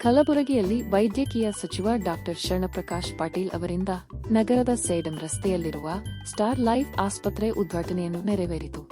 ಕಲಬುರಗಿಯಲ್ಲಿ ವೈದ್ಯಕೀಯ ಸಚಿವ ಡಾಕ್ಟರ್ ಶರಣಪ್ರಕಾಶ್ ಪಾಟೀಲ್ ಅವರಿಂದ ನಗರದ ಸೇಡಂ ರಸ್ತೆಯಲ್ಲಿರುವ ಸ್ಟಾರ್ ಲೈಫ್ ಆಸ್ಪತ್ರೆ ಉದ್ಘಾಟನೆಯನ್ನು ನೆರವೇರಿತು.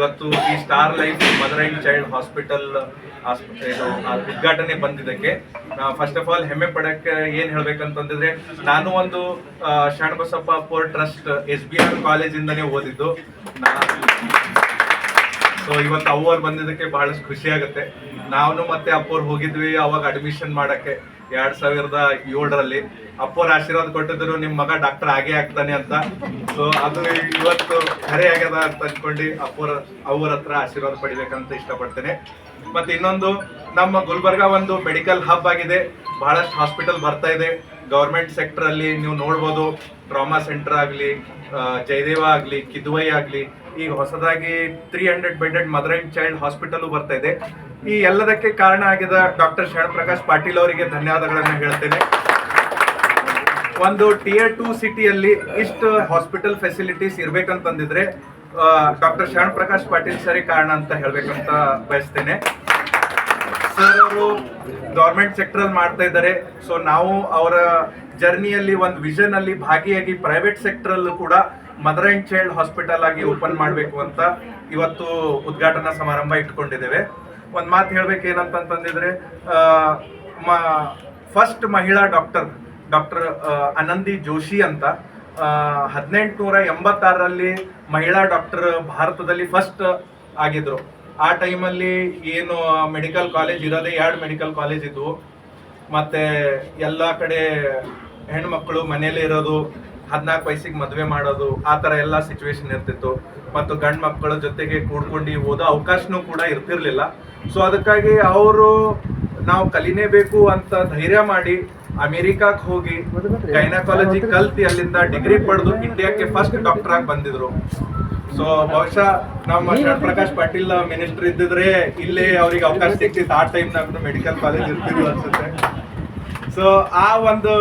ಇವತ್ತು ಈ star life mother and child hospital ಇದು ಉದ್ಘಾಟನೆ ಬಂದಿದ್ದಕ್ಕೆ. ಫಸ್ಟ್ ಆಫ್ ಆಲ್ ಹೆಮ್ಮೆ ಪಡಕ್ಕೆ ಏನ್ ಹೇಳ್ಬೇಕಂತಂದಿದ್ರೆ, ನಾನು ಒಂದು Shanabasappa four trust S B R ಕಾಲೇಜಿಂದನೇ ಓದಿದ್ದು. ಸೊ ಇವತ್ತು ಅವ್ವರು ಬಂದಿದ್ದಕ್ಕೆ ಬಹಳಷ್ಟು ಖುಷಿ ಆಗುತ್ತೆ. ನಾನು ಮತ್ತೆ ಅಪ್ಪೋರ್ ಹೋಗಿದ್ವಿ, ಅವಾಗ ಅಡ್ಮಿಷನ್ ಮಾಡಕ್ಕೆ. ಎರಡ್ ಸಾವಿರದ ಏಳರಲ್ಲಿ ಅಪ್ಪೋರ್ ಆಶೀರ್ವಾದ ಕೊಟ್ಟಿದ್ರು ನಿಮ್ ಮಗ ಡಾಕ್ಟರ್ ಆಗೇ ಆಗ್ತಾನೆ ಅಂತ. ಸೊ ಅದು ಇವತ್ತು ಖರೆ ಆಗ್ಯದ ಅಂತ ಅನ್ಕೊಂಡು ಅಪ್ಪರ ಅವ್ರ ಹತ್ರ ಆಶೀರ್ವಾದ ಪಡಿಬೇಕಂತ ಇಷ್ಟಪಡ್ತೇನೆ. ಮತ್ತೆ ಇನ್ನೊಂದು, ನಮ್ಮ ಗುಲ್ಬರ್ಗ ಒಂದು ಮೆಡಿಕಲ್ ಹಬ್ ಆಗಿದೆ. ಬಹಳಷ್ಟು ಹಾಸ್ಪಿಟಲ್ ಬರ್ತಾ ಇದೆ. ಗೌರ್ಮೆಂಟ್ ಸೆಕ್ಟರ್ ಅಲ್ಲಿ ನೀವು ನೋಡ್ಬೋದು. ಟ್ರಾಮಾ ಸೆಂಟರ್ ಆಗಲಿ ಜಯದೇವ ಆಗಲಿ, ಕಿದ್ವೈ ಆಗಲಿ ಈಗ ಹೊಸದಾಗಿ three hundred bedded mother and child hospital ಬರ್ತಾ ಇದೆ. ಈ ಎಲ್ಲದಕ್ಕೆ ಕಾರಣ ಆಗಿದ ಡಾಕ್ಟರ್ ಶರಣಪ್ರಕಾಶ್ ಪಾಟೀಲ್ ಅವರಿಗೆ ಧನ್ಯವಾದಗಳನ್ನು ಹೇಳ್ತೇನೆ. ಒಂದು ಟಿಯರ್ ಟು ಸಿಟಿಯಲ್ಲಿ ಇಷ್ಟು ಹಾಸ್ಪಿಟಲ್ ಫೆಸಿಲಿಟೀಸ್ ಇರ್ಬೇಕಂತಂದಿದ್ರೆ ಡಾಕ್ಟರ್ ಶರಣ್ ಪ್ರಕಾಶ್ ಪಾಟೀಲ್ ಸರಿ ಕಾರಣ ಅಂತ ಹೇಳ್ಬೇಕಂತ ಬಯಸ್ತೇನೆ. ಸರ್ ಅವರು ಗೌರ್ಮೆಂಟ್ ಸೆಕ್ಟರ್ ಅಲ್ಲಿ ಮಾಡ್ತಾ ಇದ್ದಾರೆ. ಸೊ ನಾವು ಅವರ ಜರ್ನಿಯಲ್ಲಿ ಒಂದು ವಿಷನ್ ಅಲ್ಲಿ ಭಾಗಿಯಾಗಿ ಪ್ರೈವೇಟ್ ಸೆಕ್ಟರ್ ಅಲ್ಲೂ ಕೂಡ ಮದರ್ ಅಂಡ್ ಚೈಲ್ಡ್ ಹಾಸ್ಪಿಟಲ್ ಆಗಿ ಓಪನ್ ಮಾಡಬೇಕು ಅಂತ ಇವತ್ತು ಉದ್ಘಾಟನಾ ಸಮಾರಂಭ ಇಟ್ಕೊಂಡಿದ್ದೇವೆ. ಒಂದ್ ಮಾತು ಹೇಳ್ಬೇಕು ಏನಂತಂತಂದಿದ್ರೆ ಫಸ್ಟ್ ಮಹಿಳಾ ಡಾಕ್ಟರ್ ಡಾಕ್ಟರ್ ಅನಂದಿ ಜೋಶಿ ಅಂತ ಹದಿನೆಂಟುನೂರ ಎಂಬತ್ತಾರರಲ್ಲಿ ಮಹಿಳಾ ಡಾಕ್ಟರ್ ಭಾರತದಲ್ಲಿ ಫಸ್ಟ್ ಆಗಿದ್ರು. ಆ ಟೈಮಲ್ಲಿ ಏನು ಮೆಡಿಕಲ್ ಕಾಲೇಜ್ ಇರೋದೇ ಎರಡು ಮೆಡಿಕಲ್ ಕಾಲೇಜ್ ಇದ್ವು. ಮತ್ತೆ ಎಲ್ಲ ಕಡೆ ಹೆಣ್ಮಕ್ಳು ಮನೇಲಿ ಇರೋದು ಹದಿನಾಲ್ಕು ವಯಸ್ಸಿಗೆ ಮದುವೆ ಮಾಡೋದು ಆ ತರ ಎಲ್ಲ ಸಿಚುವೇಶನ್ ಇರ್ತಿತ್ತು. ಮತ್ತು ಗಂಡು ಮಕ್ಕಳ ಜೊತೆಗೆ ಕೂಡ್ಕೊಂಡು ಓದೋ ಅವಕಾಶನೂ ಕೂಡ ಇರ್ತಿರ್ಲಿಲ್ಲ. ಸೊ ಅದಕ್ಕಾಗಿ ಅವರು ನಾವು ಕಲಿನೇಬೇಕು ಅಂತ ಧೈರ್ಯ ಮಾಡಿ ಅಮೆರಿಕಾಕ್ ಹೋಗಿ ಗೈನಕಾಲಜಿ ಕಲ್ತಿ ಅಲ್ಲಿಂದ ಡಿಗ್ರಿ ಪಡೆದು ಇಂಡಿಯಾಕ್ಕೆ ಫಸ್ಟ್ ಡಾಕ್ಟರ್ ಆಗಿ ಬಂದಿದ್ರು. ಸೊ ಬಹುಶಃ ನಮ್ಮ ಶರಣ್ ಪ್ರಕಾಶ್ ಪಾಟೀಲ್ ಮಿನಿಸ್ಟರ್ ಇದ್ದಿದ್ರೆ ಇಲ್ಲೇ ಅವ್ರಿಗೆ ಅವಕಾಶ ಸಿಕ್ತಿತ್ತು ಆ ಟೈಮ್ನಾಗ ಮೆಡಿಕಲ್ ಕಾಲೇಜ್ ಇರ್ತಿದ್ರು ಅನ್ಸುತ್ತೆ. ಸೊ ಆ ಒಂದು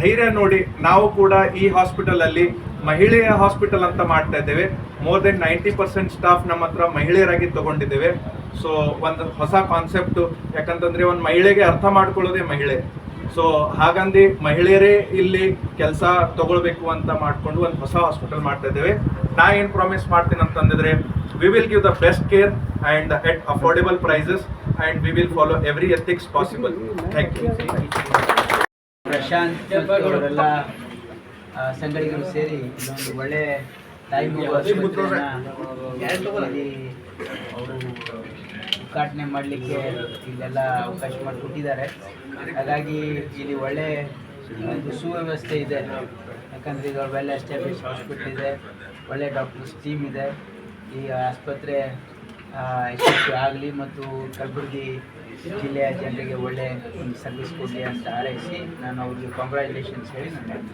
ಧೈರ್ಯ ನೋಡಿ ನಾವು ಕೂಡ ಈ ಹಾಸ್ಪಿಟಲ್ ಅಲ್ಲಿ ಮಹಿಳೆಯ ಹಾಸ್ಪಿಟಲ್ ಅಂತ ಮಾಡ್ತಾ ಇದ್ದೇವೆ. More than ninety percent staff ನಮ್ಮ ಹತ್ರ ಮಹಿಳೆಯರಾಗಿ ತಗೊಂಡಿದ್ದೇವೆ. ಸೊ ಒಂದು ಹೊಸ ಕಾನ್ಸೆಪ್ಟ್ ಯಾಕಂತಂದ್ರೆ ಒಂದು ಮಹಿಳೆಗೆ ಅರ್ಥ ಮಾಡ್ಕೊಳ್ಳೋದೇ ಮಹಿಳೆ. ಸೊ ಹಾಗಂದು ಮಹಿಳೆಯರೇ ಇಲ್ಲಿ ಕೆಲಸ ತಗೊಳ್ಬೇಕು ಅಂತ ಮಾಡ್ಕೊಂಡು ಒಂದು ಹೊಸ ಹಾಸ್ಪಿಟಲ್ ಮಾಡ್ತಾ ಇದ್ದೇವೆ. ನಾ ಏನು ಪ್ರಾಮಿಸ್ ಮಾಡ್ತೀನಿ ಅಂತಂದಿದ್ರೆ we will give the best care and at affordable prices and we will follow every ethics possible Thank you. Prashant ಅವರೆಲ್ಲ ಸಂಗಡಿಗರು ಸೇರಿ ಇಲ್ಲೊಂದು ಒಳ್ಳೆ ತಾಯಿ ಅವರು ಉದ್ಘಾಟನೆ ಮಾಡಲಿಕ್ಕೆ ಇಲ್ಲೆಲ್ಲ ಅವಕಾಶ ಮಾಡಿಕೊಟ್ಟಿದ್ದಾರೆ. ಹಾಗಾಗಿ ಇಲ್ಲಿ ಒಳ್ಳೆ ಒಂದು ಸುವ್ಯವಸ್ಥೆ ಇದೆ. ಯಾಕಂದರೆ ಈಗ ವೆಲ್ ಎಸ್ಟಾಬ್ಲಿಷ್ ಹಾಸ್ಪಿಟಲ್ ಇದೆ ಒಳ್ಳೆ ಡಾಕ್ಟರ್ಸ್ ಟೀಮ್ ಇದೆ. ಈ ಆಸ್ಪತ್ರೆ ಯಶಸ್ವಿ ಆಗಲಿ ಮತ್ತು ಕಲಬುರಗಿ ಜಿಲ್ಲೆಯ ಜನರಿಗೆ ಒಳ್ಳೆ ಒಂದು ಸರ್ವಿಸ್ ಕೊಡಲಿ ಅಂತ ಹಾರೈಸಿ ನಾನು ಅವ್ರಿಗೆ ಕಾಂಗ್ರ್ಯಾಚುಲೇಷನ್ಸ್ ಹೇಳಿ ನಾನು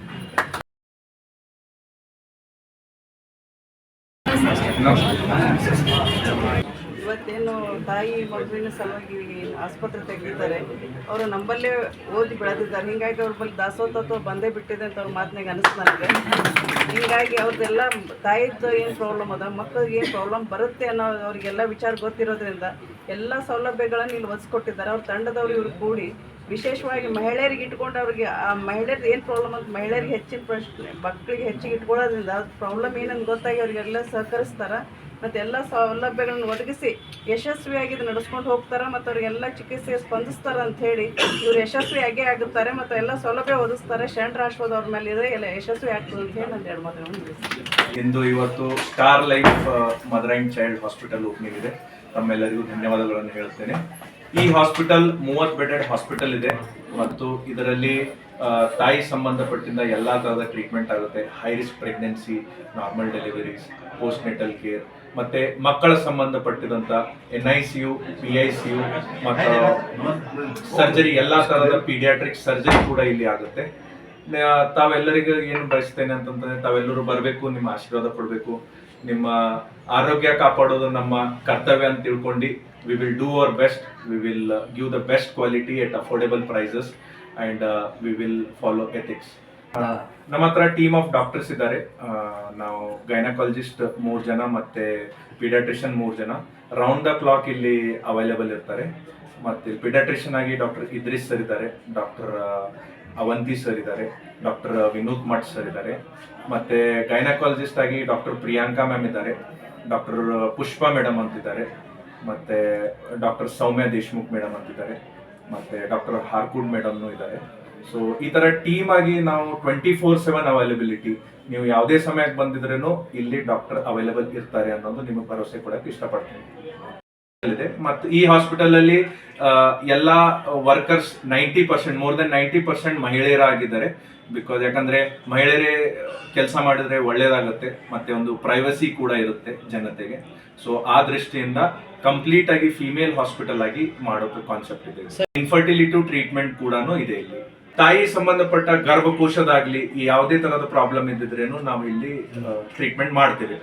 ಇವತ್ತೇನು ತಾಯಿ ಮಗುವಿನ ಸಲುವಾಗಿ ಆಸ್ಪತ್ರೆ ತೆಗೆದಿದ್ದಾರೆ ಅವರು ನಂಬಲ್ಲೇ ಓದಿ ಬೆಳೆದಿದ್ದಾರೆ. ಹೀಗಾಗಿ ಅವ್ರ ಬಳಿ ದಾಸೋಹತ್ವ ಬಂದೇ ಬಿಟ್ಟಿದೆ ಅಂತ ಅವ್ರ ಮಾತನಾಗ ಅನಿಸ್ತು ನನಗೆ. ಹೀಗಾಗಿ ಅವ್ರದ್ದೆಲ್ಲ ತಾಯಿದ್ದು ಏನು ಪ್ರಾಬ್ಲಮ್ ಅದ, ಮಕ್ಕಳಿಗೆ ಏನು ಪ್ರಾಬ್ಲಮ್ ಬರುತ್ತೆ ಅನ್ನೋ ಅವರಿಗೆಲ್ಲ ವಿಚಾರ ಗೊತ್ತಿರೋದ್ರಿಂದ ಎಲ್ಲ ಸೌಲಭ್ಯಗಳನ್ನು ಇಲ್ಲಿ ಒದಿಸ್ಕೊಟ್ಟಿದ್ದಾರೆ ಅವ್ರ ತಂಡದವರು ಇವರು ಕೂಡಿ ವಿಶೇಷವಾಗಿ ಮಹಿಳೆಯರಿಗೆ ಇಟ್ಕೊಂಡು ಅವ್ರಿಗೆ, ಆ ಮಹಿಳೆಯರ್ದು ಏನು ಪ್ರಾಬ್ಲಮ್ ಅಂತ ಮಹಿಳೆಯರಿಗೆ ಹೆಚ್ಚಿನ ಪ್ರಶ್ನೆ, ಮಕ್ಕಳಿಗೆ ಹೆಚ್ಚಿಗೆ ಇಟ್ಕೊಳ್ಳೋದ್ರಿಂದ ಅದು ಪ್ರಾಬ್ಲಮ್ ಏನಂತ ಗೊತ್ತಾಗಿ ಅವರಿಗೆಲ್ಲ ಸಹಕರಿಸ್ತಾರೆ. ಮತ್ತು ಎಲ್ಲ ಸೌಲಭ್ಯಗಳನ್ನು ಒದಗಿಸಿ ಯಶಸ್ವಿಯಾಗಿ ಇದು ನಡೆಸ್ಕೊಂಡು ಹೋಗ್ತಾರೆ ಮತ್ತು ಅವರಿಗೆಲ್ಲ ಚಿಕಿತ್ಸೆ ಸ್ಪಂದಿಸ್ತಾರೆ ಅಂತ ಹೇಳಿ ಇವರು ಯಶಸ್ವಿಯಾಗೇ ಆಗುತ್ತಾರೆ ಮತ್ತು ಎಲ್ಲ ಸೌಲಭ್ಯ ಒದಗಿಸ್ತಾರೆ. ಅವ್ರ ಮೇಲೆ ಇದೆ ಎಲ್ಲ ಯಶಸ್ವಿ ಆಗ್ತದೆ ಅಂತ ಹೇಳಿ ನಾನು ಎರಡು ಮಾತುಗಳನ್ನು ಇಂದು ಇವತ್ತು star life mother and child hospital opening ಇದೆ. ತಮ್ಮೆಲ್ಲರಿಗೂ ಧನ್ಯವಾದಗಳನ್ನು ಹೇಳ್ತೇನೆ. ಈ ಹಾಸ್ಪಿಟಲ್, ಮೂವತ್ತು ಬೆಡೆಡ್ ಹಾಸ್ಪಿಟಲ್ ಇದೆ. ಮತ್ತು ಇದರಲ್ಲಿ ತಾಯಿ ಸಂಬಂಧಪಟ್ಟಿಂದ ಎಲ್ಲ ಥರದ ಟ್ರೀಟ್ಮೆಂಟ್ ಆಗುತ್ತೆ. High risk pregnancy normal deliveries postnatal care ಮತ್ತೆ ಮಕ್ಕಳ ಸಂಬಂಧಪಟ್ಟಿದಂತ N I C U P I C U ಮತ್ತು ಸರ್ಜರಿ ಎಲ್ಲ ತರಹದ ಪೀಡಿಯಾಟ್ರಿಕ್ ಸರ್ಜರಿ ಕೂಡ ಇಲ್ಲಿ ಆಗುತ್ತೆ. ತಾವೆಲ್ಲರಿಗೂ ಏನು ಬಯಸ್ತೇನೆ ಅಂತಂದ್ರೆ ತಾವೆಲ್ಲರೂ ಬರಬೇಕು, ನಿಮ್ಮ ಆಶೀರ್ವಾದ ಕೊಡಬೇಕು. ನಿಮ್ಮ ಆರೋಗ್ಯ ಕಾಪಾಡೋದು ನಮ್ಮ ಕರ್ತವ್ಯ ಅಂತ ತಿಳ್ಕೊಂಡು we will do our best we will give the best quality at affordable prices and we will follow ethics ನಮ್ಮ ಹತ್ರ ಟೀಮ್ ಆಫ್ ಡಾಕ್ಟರ್ಸ್ ಇದ್ದಾರೆ. ನಾವು ಗೈನಕಾಲಜಿಸ್ಟ್ ಮೂರು ಜನ ಮತ್ತೆ ಪೀಡಿಯಾಟ್ರಿಷಿಯನ್ ಮೂರು ಜನ. ರೌಂಡ್ ದ ಕ್ಲಾಕ್ ಇಲ್ಲಿ ಅವೈಲೇಬಲ್ ಇರ್ತಾರೆ. ಮತ್ತೆ ಪೀಡಿಯಾಟ್ರಿಷಿಯನ್ ಆಗಿ ಡಾಕ್ಟರ್ ಇದ್ರಿಸ್ ಸರ್ ಇದ್ದಾರೆ. ಡಾಕ್ಟರ್ ಅವಂತಿ ಸರ್ ಇದ್ದಾರೆ. ಡಾಕ್ಟರ್ ವಿನೋದ್ ಮಠ್ ಸರ್ ಇದ್ದಾರೆ. ಮತ್ತೆ ಗೈನಕಾಲಜಿಸ್ಟ್ ಆಗಿ ಡಾಕ್ಟರ್ ಪ್ರಿಯಾಂಕಾ ಮ್ಯಾಮ್ ಇದ್ದಾರೆ. ಡಾಕ್ಟರ್ ಪುಷ್ಪಾ ಮೇಡಮ್ ಅಂತಿದ್ದಾರೆ. ಮತ್ತೆ ಡಾಕ್ಟರ್ ಸೌಮ್ಯ ದೇಶ್ಮುಖ್ ಮೇಡಮ್ ಅಂತಿದ್ದಾರೆ. ಮತ್ತೆ ಡಾಕ್ಟರ್ ಹಾರ್ಕುಡ್ ಮೇಡಮ್ನು ಇದ್ದಾರೆ. ಸೊ ಈ ತರ ಟೀಮ್ ಆಗಿ ನಾವು ಟ್ವೆಂಟಿ ಫೋರ್ ಸೆವೆನ್ ಅವೈಲಬಿಲಿಟಿ ನೀವು ಯಾವುದೇ ಸಮಯಕ್ಕೆ ಬಂದಿದ್ರೇನು ಇಲ್ಲಿ ಡಾಕ್ಟರ್ ಅವೈಲಬಲ್ ಇರ್ತಾರೆ ಅನ್ನೋದು ನಿಮಗೆ ಭರವಸೆ ಕೊಡಕ್ಕೆ ಇಷ್ಟಪಡ್ತೀನಿ. ಮತ್ತು ಈ ಹಾಸ್ಪಿಟಲ್ ಅಲ್ಲಿ ಎಲ್ಲ ಎಲ್ಲಾ workers ninety percent more than ninety percent ಮಹಿಳೆಯರಾಗಿದ್ದಾರೆ. Because ಯಾಕಂದ್ರೆ ಮಹಿಳೆಯರೇ ಕೆಲಸ ಮಾಡಿದ್ರೆ ಒಳ್ಳೇದಾಗುತ್ತೆ ಮತ್ತೆ ಒಂದು ಪ್ರೈವಸಿ ಕೂಡ ಇರುತ್ತೆ ಜನತೆಗೆ. ಸೊ ಆ ದೃಷ್ಟಿಯಿಂದ ಕಂಪ್ಲೀಟ್ ಆಗಿ ಫಿಮೇಲ್ ಹಾಸ್ಪಿಟಲ್ ಆಗಿ ಮಾಡೋದು ಕಾನ್ಸೆಪ್ಟ್ ಇದೆ. ಇನ್ಫರ್ಟಿಲಿಟಿ ಟ್ರೀಟ್ಮೆಂಟ್ ಕೂಡ ಇದೆ ಇಲ್ಲಿ. ತಾಯಿ ಸಂಬಂಧಪಟ್ಟ ಗರ್ಭಕೋಶದಾಗ್ಲಿ ಯಾವುದೇ ತರಹದ ಪ್ರಾಬ್ಲಮ್ ಇದ್ದಿದ್ರೇನು ನಾವು ಇಲ್ಲಿ ಟ್ರೀಟ್ಮೆಂಟ್ ಮಾಡ್ತೀವಿ.